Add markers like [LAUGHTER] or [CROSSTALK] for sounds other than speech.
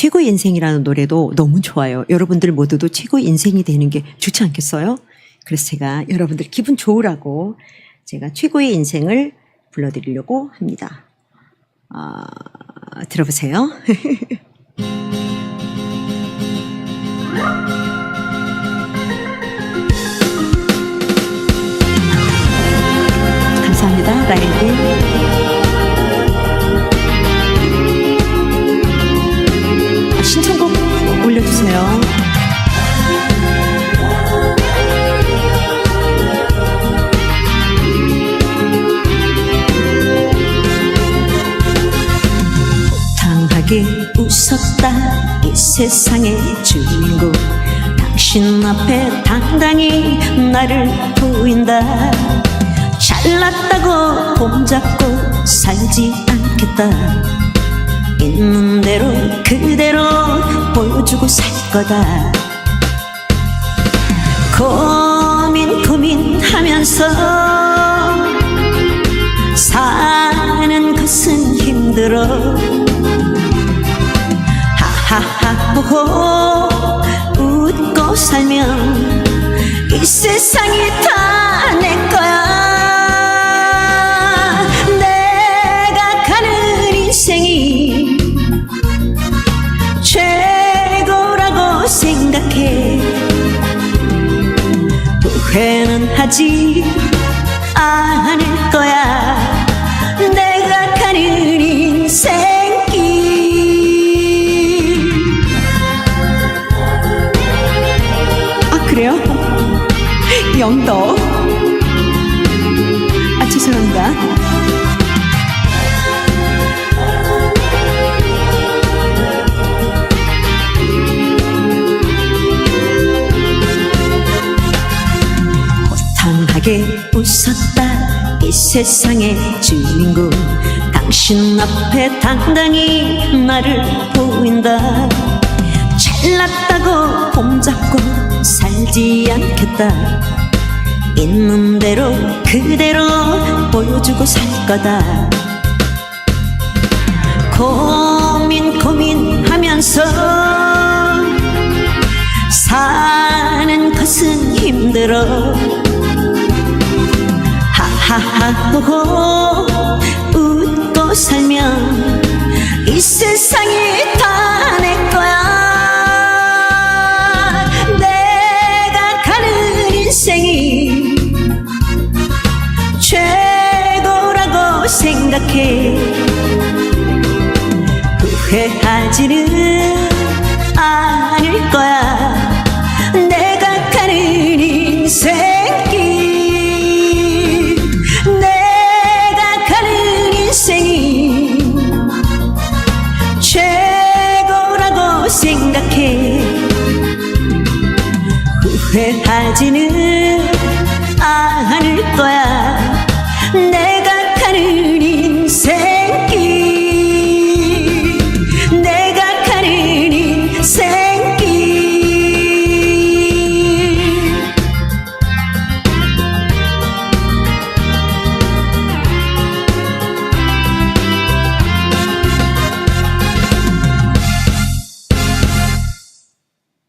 최고의 인생이라는 노래도 너무 좋아요. 여러분들 모두도 최고의 인생이 되는 게 좋지 않겠어요? 그래서 제가 여러분들 기분 좋으라고 제가 최고의 인생을 불러드리려고 합니다. 아, 들어보세요. [LAUGHS] 당하게 웃었다. 이 세상의 주인공. 당신 앞에 당당히 나를 보인다. 잘났다고 봄잡고 살지 않겠다. 있는 대로 그대로 보여주고 살 거다. 고민 고민하면서 사는 것은 힘들어 하하하 호호. 웃고 살면 이 세상이 다 내 거야. 내가 가는 인생이 최고라고 생각해. 후회는 하지 않을 영도 아 죄송합니다. 호탕하게 웃었다. 이 세상의 주인공. 당신 앞에 당당히 나를 보인다. 잘났다고 봄잡고 살지 않겠다 있는 대로 그대로 보여주고 살 거다. 고민 고민하면서 사는 것은 힘들어. 하하하호호 웃고 살면 이 세상이 이렇게 후회하지는 않을 거야. 내가 가는 인생 후회하지는 않을 거야. 내